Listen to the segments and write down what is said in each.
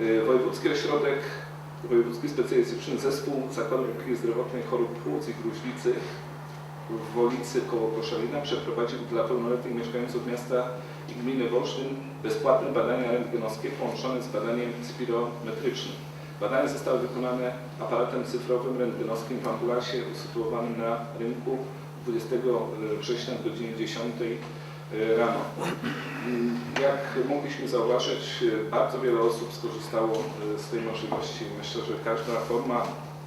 Y, Wojewódzki Ośrodek, Wojewódzki Specjalistyczny Zespół Zakładu Opieki Zdrowotnej Chorób Płuc i Gruźlicy w Wolicy koło Koszalina przeprowadził dla pełnoletnich mieszkańców miasta i gminy Wolsztyn bezpłatne badania rentgenowskie połączone z badaniem spirometrycznym. Badania zostały wykonane aparatem cyfrowym rentgenowskim w ambulansie usytuowanym na rynku 20 września o godzinie 10 rano. Mm, Jak mogliśmy zauważyć, bardzo wiele osób skorzystało e, z tej możliwości. Myślę, że każda forma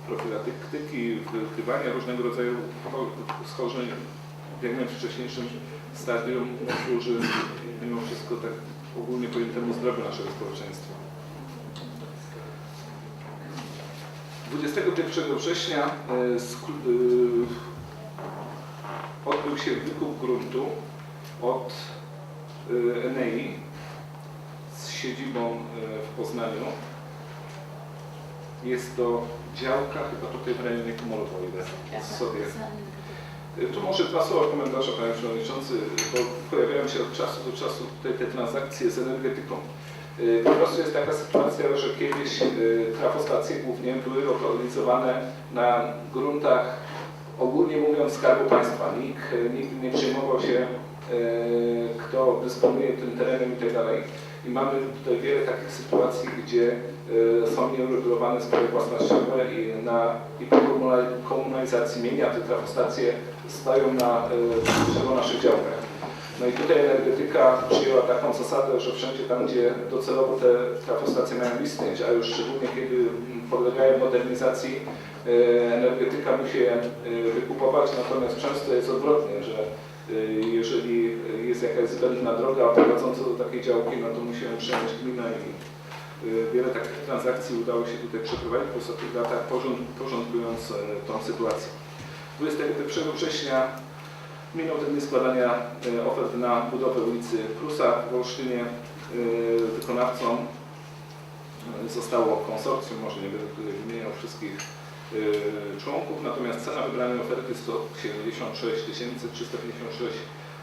profilaktyki, wykrywania różnego rodzaju cho- schorzeń w jak najwcześniejszym stadium służy mimo wszystko tak ogólnie pojętemu zdrowiu naszego społeczeństwa. 21 września odbył się wykup gruntu od y, Enei z siedzibą y, w Poznaniu. Jest to działka chyba tutaj w rejonie Komorowo, ile sobie. Y, Tu może dwa słowa komentarza, Panie Przewodniczący, bo pojawiają się od czasu do czasu tutaj te transakcje z energetyką. Po prostu jest taka sytuacja, że kiedyś trafostacje głównie były lokalizowane na gruntach, ogólnie mówiąc, Skarbu Państwa. Nikt, nikt nie przejmował się, kto dysponuje tym terenem i tak dalej. I mamy tutaj wiele takich sytuacji, gdzie e, są nieuregulowane sprawy własnościowe i, na, i po komunal- komunalizacji mienia te trafostacje stają na e, drzewo naszych działkach. No i tutaj energetyka przyjęła taką zasadę, że wszędzie tam, gdzie docelowo te trafostacje mają istnieć, a już szczególnie kiedy podlegają modernizacji, e, energetyka musi je e, wykupować, natomiast często jest odwrotnie, że e, jeżeli jest jakaś zbędna droga prowadząca do takiej działki, no to musi ją przejąć gmina i e, wiele takich transakcji udało się tutaj przeprowadzić w ostatnich latach, porząd- porządkując e, tą sytuację. 21 września Minął termin składania e, ofert na budowę ulicy Prusa w Olsztynie. E, Wykonawcą zostało konsorcjum, może nie będę tutaj wymieniał wszystkich członków, natomiast cena wybranej oferty 176 356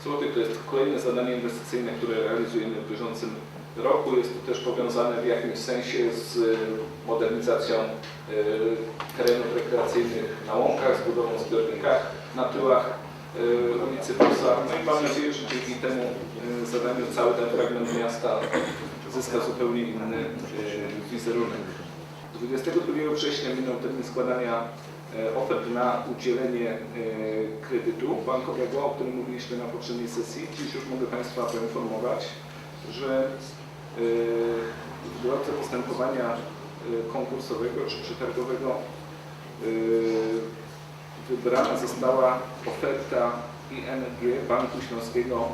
zł. To jest kolejne zadanie inwestycyjne, które realizujemy w bieżącym roku. Jest to też powiązane w jakimś sensie z e, modernizacją e, terenów rekreacyjnych na łąkach, z budową zbiornika na tyłach y, ulicy Prusa. No i mam nadzieję, że dzięki temu zadaniu cały ten fragment miasta zyska zupełnie inny wizerunek. 22 września minął termin składania ofert na udzielenie y, kredytu bankowego, o którym mówiliśmy na poprzedniej sesji. Dziś już mogę Państwa poinformować, że w drodze postępowania konkursowego czy przetargowego wybrana została oferta ING Banku Śląskiego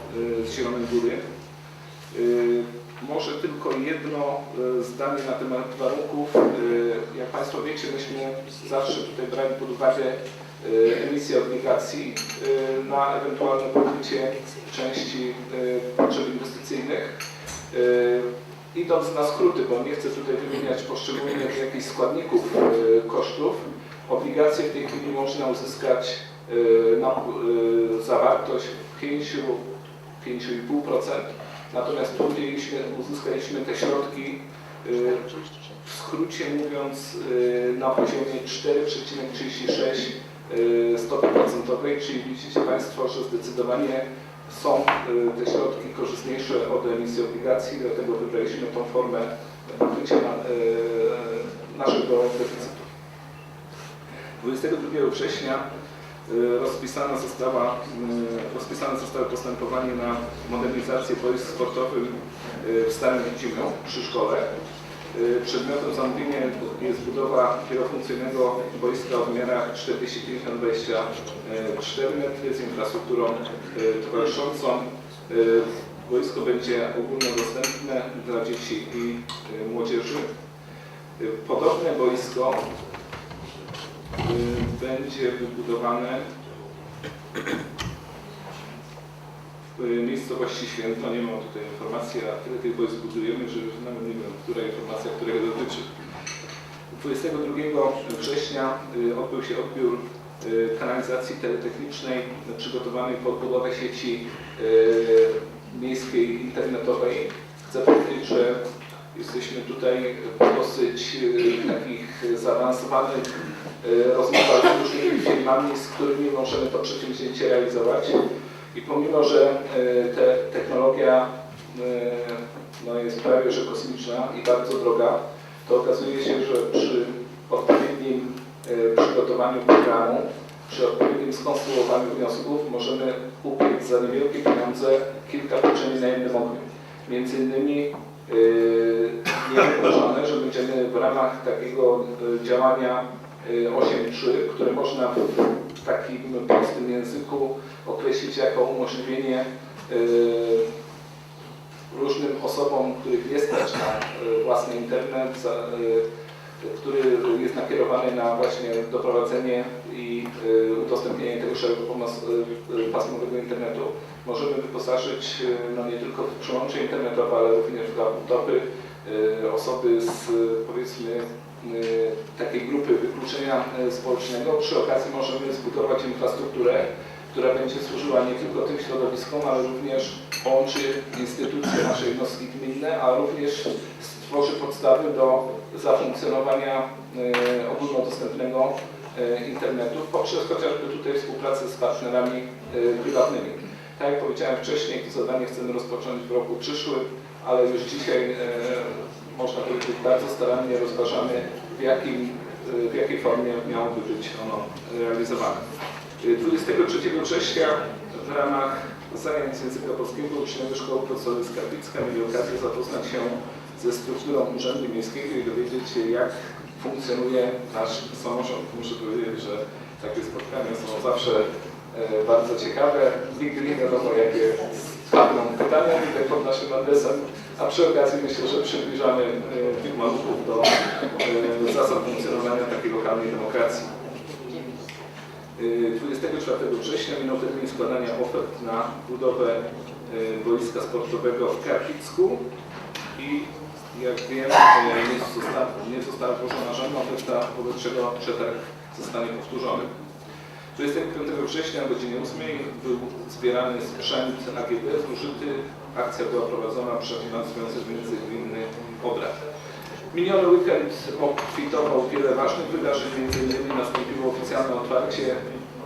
z Zielonej Góry. Może tylko jedno y, zdanie na temat warunków. Y, Jak Państwo wiecie, myśmy zawsze tutaj brali pod uwagę y, emisję obligacji na ewentualne pokrycie części potrzeb inwestycyjnych. Idąc na skróty, bo nie chcę tutaj wymieniać poszczególnych jakichś składników kosztów, obligacje w tej chwili można uzyskać na zawartość 5, 5,5%. Natomiast tu uzyskaliśmy te środki y, w skrócie mówiąc y, na poziomie 4,36 y, stopy procentowej, czyli widzicie Państwo, że zdecydowanie są te środki korzystniejsze od emisji obligacji, dlatego wybraliśmy tą formę pokrycia na, naszego deficytu. 22 września rozpisana została, y, rozpisane zostało postępowanie na modernizację boisk sportowym y, w Starym Widzimiu przy szkole. Y, Przedmiotem zamówienia jest budowa wielofunkcyjnego boiska o wymiarach 40-50-24 metry z infrastrukturą y, towarzyszącą. Y, Boisko będzie ogólnodostępne dla dzieci i y, młodzieży. Y, Podobne boisko y, będzie wybudowane w y, miejscowości Święto. Nie mam tutaj informacji, a tyle tych boisk budujemy, że nawet nie wiem, która informacja którego dotyczy. 22 września y, odbył się odbiór y, kanalizacji teletechnicznej przygotowanej pod budowę sieci y, miejskiej internetowej. Chcę powiedzieć, że Jesteśmy tutaj w dosyć e, takich zaawansowanych e, rozmowach z różnymi firmami, z którymi możemy to przedsięwzięcie realizować. I pomimo, że e, te, technologia no, jest prawie że kosmiczna i bardzo droga, to okazuje się, że przy odpowiednim przygotowaniu programu, przy odpowiednim skonstruowaniu wniosków możemy kupić za niewielkie pieniądze kilka pieczeni na jednym ogniu. Między innymi yy, niewykluczone, że będziemy w ramach takiego y, działania y, 8.3, które można w takim prostym języku określić jako umożliwienie y, różnym osobom, których nie stać na y, własny internet, y, który jest nakierowany na właśnie doprowadzenie i y, udostępnienie tego szerokopasmowego internetu. Możemy wyposażyć no, nie tylko w przełącze internetowe, ale również w laptopy osoby z powiedzmy takiej grupy wykluczenia społecznego. Przy okazji możemy zbudować infrastrukturę, która będzie służyła nie tylko tym środowiskom, ale również połączy instytucje nasze jednostki gminne, a również stworzy podstawy do zafunkcjonowania e, ogólnodostępnego e, internetu poprzez chociażby tutaj współpracę z partnerami e, prywatnymi. Tak jak powiedziałem wcześniej, to zadanie chcemy rozpocząć w roku przyszłym, ale już dzisiaj można powiedzieć bardzo starannie rozważamy w, jakim, w jakiej formie miałoby być ono realizowane. 23 września w ramach zajęć języka polskiego uczniowie Szkoły Podstawowej Skarbicka mieli okazję zapoznać się ze strukturą Urzędu Miejskiego i dowiedzieć się, jak funkcjonuje nasz samorząd. Muszę powiedzieć, że takie spotkania są zawsze e, bardzo ciekawe. Nigdy nie wiadomo, jakie spadną pytania tutaj pod naszym adresem, a przy okazji myślę, że przybliżamy e, tych maluchów do e, zasad funkcjonowania takiej lokalnej demokracji. Y, 24 września minął termin składania ofert na budowę y, boiska sportowego w Karpicku i jak wiem, y, nie została, nie została złożona żadna oferta, wobec czego przetarg zostanie powtórzony. 25 września o godzinie 8 był zbierany sprzęt AGD zużyty. Akcja była prowadzona przefinansujący międzygminny obrad. Miniony weekend obfitował wiele ważnych wydarzeń, m.in. nastąpiło oficjalne otwarcie,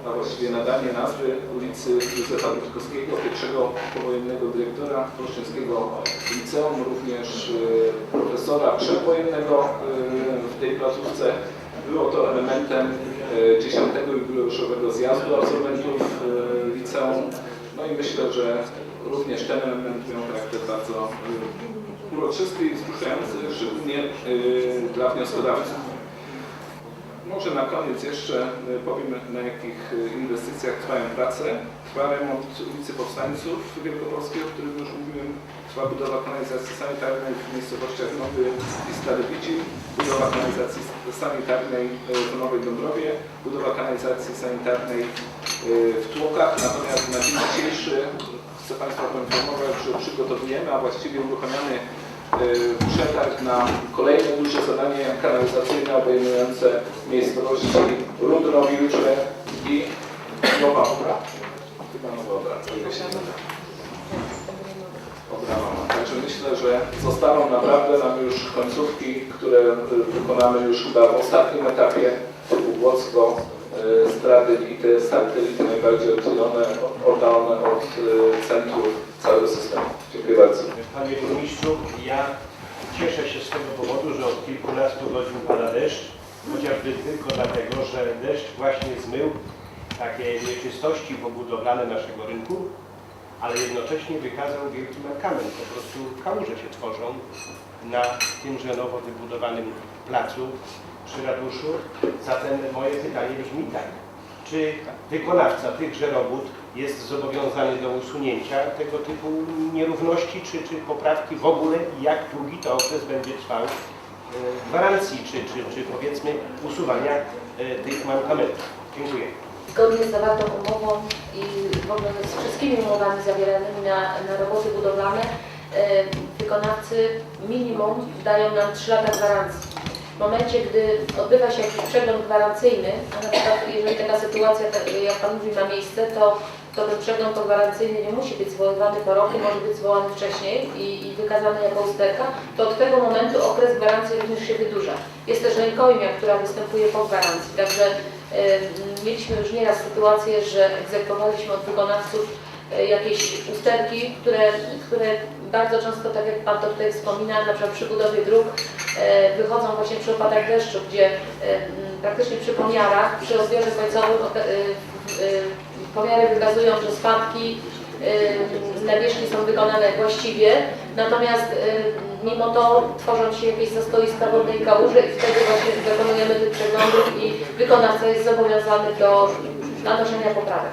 a właściwie nadanie nazwy ulicy Józefa Rutkowskiego, pierwszego powojennego dyrektora Olsztyńskiego Liceum, również e, profesora przedwojennego e, w tej placówce. Było to elementem e, 10. jubileuszowego zjazdu absolwentów e, liceum. No i myślę, że również ten element miał charakter bardzo e, uroczysty i wzruszający, szczególnie y, dla wnioskodawców. Może na koniec jeszcze y, powiem, na jakich y, inwestycjach trwają prace. Trwa remont ulicy Powstańców Wielkopolskiego, o którym już mówiłem. Trwa budowa kanalizacji sanitarnej w miejscowościach Nowy i Stary Wicin. Budowa kanalizacji sanitarnej w Nowej Dąbrowie. Budowa kanalizacji sanitarnej w Tłokach. Natomiast na dzień dzisiejszy chcę Państwa poinformować, że przygotowujemy, a właściwie uruchamiamy przetarg na kolejne duże zadanie kanalizacyjne obejmujące miejscowości Rudnowiucze i Nowa Obra. Chyba Nowa Obra. Także myślę, że zostaną naprawdę nam już końcówki, które y, wykonamy już chyba w ostatnim etapie typu Włocko, y, Strady i te satelity najbardziej oddalone od centrum całego systemu. Dziękuję bardzo. Panie Burmistrzu, ja cieszę się z tego powodu, że od kilkunastu godzin pada deszcz, chociażby tylko dlatego, że deszcz właśnie zmył takie nieczystości pobudowlane naszego rynku, ale jednocześnie wykazał wielki mankament. Po prostu kałuże się tworzą na tymże nowo wybudowanym placu przy ratuszu. Zatem moje pytanie brzmi tak. Czy wykonawca tychże robót jest zobowiązany do usunięcia tego typu nierówności czy, czy poprawki w ogóle jak długi to okres będzie trwał e, gwarancji czy, czy, czy powiedzmy usuwania e, tych mankamentów? Dziękuję. Zgodnie z zawartą umową i w ogóle z wszystkimi umowami zawieranymi na, na roboty budowlane, e, wykonawcy minimum dają nam 3 lata gwarancji. W momencie, gdy odbywa się jakiś przegląd gwarancyjny, a na przykład jeżeli taka sytuacja, tak jak Pan mówi, ma miejsce, to to ten przegląd gwarancyjny nie musi być zwoływany po roku, może być zwołany wcześniej i, i wykazany jako usterka, to od tego momentu okres gwarancji również się wydłuża. Jest też rękojmia, która występuje po gwarancji, także y, mieliśmy już nieraz sytuację, że egzekwowaliśmy od wykonawców jakieś usterki, które, które bardzo często, tak jak Pan to tutaj wspomina, na przykład przy budowie dróg e, wychodzą właśnie przy opadach deszczu, gdzie e, praktycznie przy pomiarach, przy rozbiorze końcowym e, e, pomiary wykazują, że spadki e, nawierzchni są wykonane właściwie, natomiast e, mimo to tworzą się jakieś zastoiska wodnej kałuży i wtedy właśnie dokonujemy tych przeglądów i wykonawca jest zobowiązany do nanoszenia poprawek.